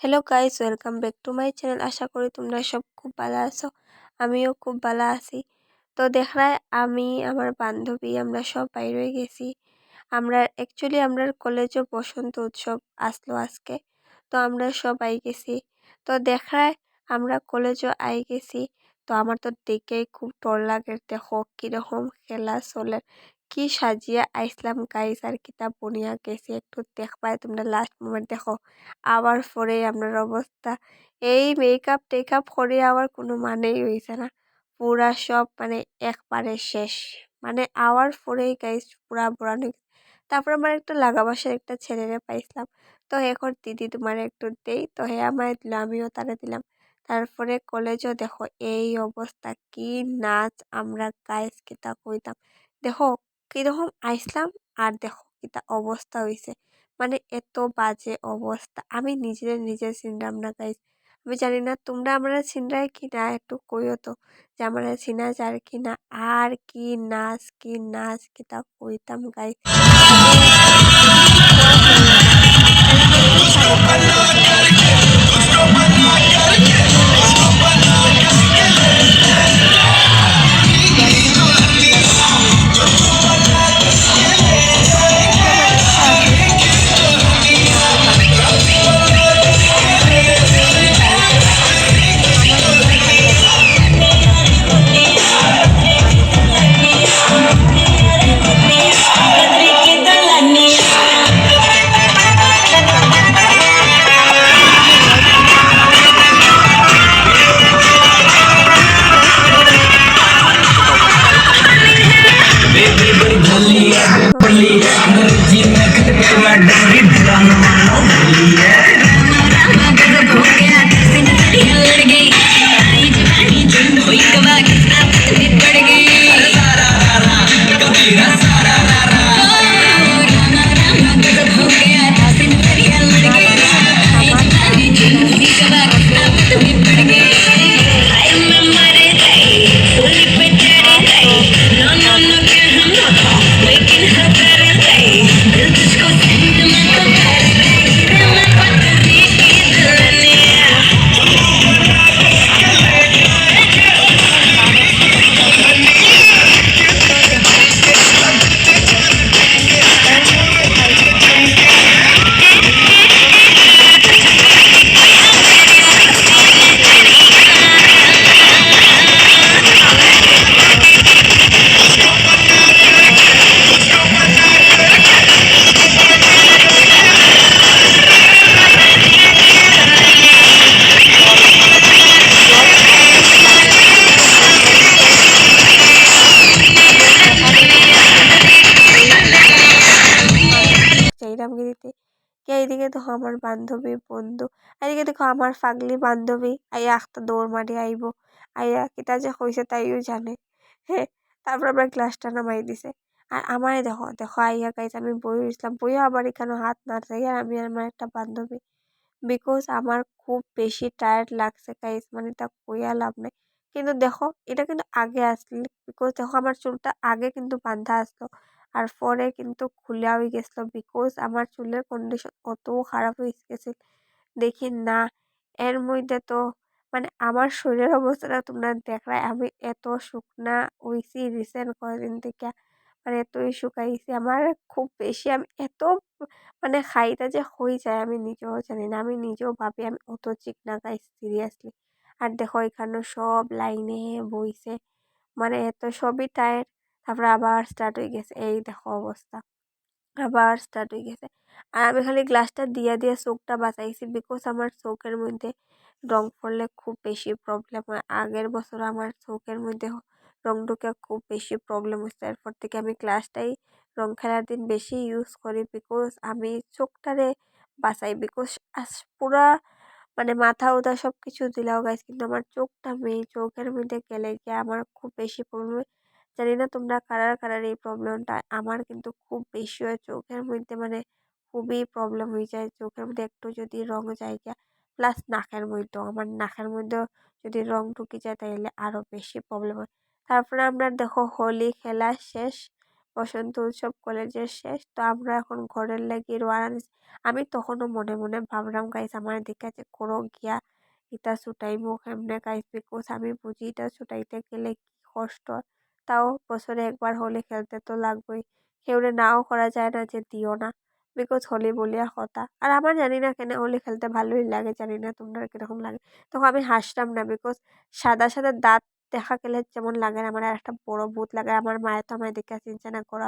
Hello guys welcome back to my channel আশা করি তোমরা সব খুব ভালো আছো। আমিও খুব ভালো আছি। তো দেখায় আমি, আমার বান্ধবী, আমরা সব বাইরে গেছি। আমরা অ্যাকচুয়ালি আমরা কলেজে বসন্ত উৎসব আসলো আজকে। তো আমরা সব আই গেছি। তো দেখায় আমরা কলেজও আই গেছি। তো আমার তো দেখেই খুব ডর লাগে দেখো কীরকম খেলা চলে। কি সাজিয়ে আইসলাম গাইস আর কিতা বনিয়া গেছি একটু দেখবাই তোমরা লাস্ট মোমেন্ট দেখো। আবার পরে আপনার অবস্থা। এই মেকআপ টেকআপ করে আবার কোনো মানেই হয়েছে না। পুরা সব মানে একবারে শেষ। মানে আওয়ার পরেই গাইস পুরা বোড়ানো তারপর আমার একটা লাগাবাসার একটা ছেলেরে পাইছিলাম। তো এখন দিদি তোমার একটু দেই। তো হে আমায় দিল, আমিও তারা দিলাম। তারপরে কলেজও দেখো এই অবস্থা, কি নাচ আমরা গাইস কিতা কইতাম দেখো কীরকম আইসলাম? আর দেখো কিতা অবস্থা হয়েছে মানে এত বাজে অবস্থা। আমি নিজের নিজে চিনলাম না গাইজ আমি জানি না তোমরা আমরা চিনরাই কি না একটু কইও তো যে আমরা চিনা যার কি না আর কি নাচ কি নাচ কিতা কইতাম গাইস দিতে কে এইদিকে দেখো আমার বান্ধবী বন্ধু, এদিকে দেখো আমার ফাগলি বান্ধবী আইয়া একটা দৌড় মারি আইব। আইয়া কিতা যে কইছে তাইও জানে। হ্যাঁ তারপর আবার গ্লাসটা নামাই দিছে। আর আমারে দেখো দেখো আইয়া গাইছে আমি বই রইছিলাম বইও আবার এখানে হাত নাড়ছে আর আমি আমার একটা বান্ধবী। বিকজ আমার খুব বেশি টায়ার্ড লাগছে গাইস মানে তা কইয়া লাভ নাই। কিন্তু দেখো, এটা কিন্তু আগে আসলে বিকজ দেখো আমার চুলটা আগে কিন্তু বান্ধা আসলো। আর পরে কিন্তু খুলে হয়ে গেছিল বিকজ আমার চুলের কন্ডিশন অত খারাপ হয়ে গেছে দেখি না, এর মধ্যে তো মানে আমার শরীরের অবস্থাটা তোমরা দেখায় আমি এত শুকনা হইছি রিসেন্ট কয়েকদিন থেকে মানে এতই শুকাইছি। আমার খুব বেশি আমি এত মানে খাইটা যে হয়ে যায় আমি নিজেও জানি না, আমি নিজেও ভাবি আমি অত চিকনা গাই সিরিয়াসলি আর দেখো এখানে সব লাইনে বইছে মানে এত সবই টায়ার তারপরে আবার স্টার্ট হয়ে গেছে। এই দেখো অবস্থা। আবার স্টার্ট হয়ে গেছে। আর আমি খালি গ্লাসটা দিয়ে দিয়ে চোখটা বাঁচাইছি বিকজ আমার চোখের মধ্যে রং পড়লে খুব বেশি প্রবলেম হয়। আগের বছর আমার চোখের মধ্যে রং ঢুকে খুব বেশি প্রবলেম হচ্ছে এরপর থেকে আমি গ্লাসটাই রং খেলার দিন বেশি ইউজ করি বিকজ আমি চোখটারে বাঁচাই। বিকজ পুরা মানে মাথা উথা সব কিছু দিলাও গাইছে কিন্তু আমার চোখটা মেয়ে চোখের মধ্যে গেলে গিয়ে আমার খুব বেশি প্রবলেম জানি না তোমরা কারার কারার এই প্রবলেমটা আমার কিন্তু খুব বেশি হয় চোখের মধ্যে মানে খুবই প্রবলেম হয়ে যায়। চোখের মধ্যে একটু যদি রং জায়গা প্লাস নাকের মধ্যেও, আমার নাকের মধ্যেও যদি রং ঢুকে যায় তাহলে আরও বেশি প্রবলেম হয়। তারপরে আমরা দেখো হোলি খেলা শেষ, বসন্ত উৎসব, কলেজের শেষ, তো আমরা এখন ঘরের লাগি রোয়ানা আমি তখনও মনে মনে ভাবলাম গাইস আমার দিকে যে করো গিয়া ইটা ছুটাইমু, কেমনে গাইস বিকজ আমি বুঝি ইটা ছুটাইতে গেলে কি কষ্ট তাও বছরে একবার হোলি খেলতে তো লাগবেই। কেউরে নাও করা যায় না যে দিও না। বিকজ হোলি বলিয়া কথা আর আমার জানি না কেন হোলি খেলতে ভালোই লাগে, জানি না তোমরা কীরকম লাগে। তখন আমি হাসলাম না বিকজ সাদা সাদা দাঁত দেখা গেলে যেমন লাগে না, আমার একটা বড় ভূত লাগে। আমার মায়ের তো আমার দেখে চিনছে না করা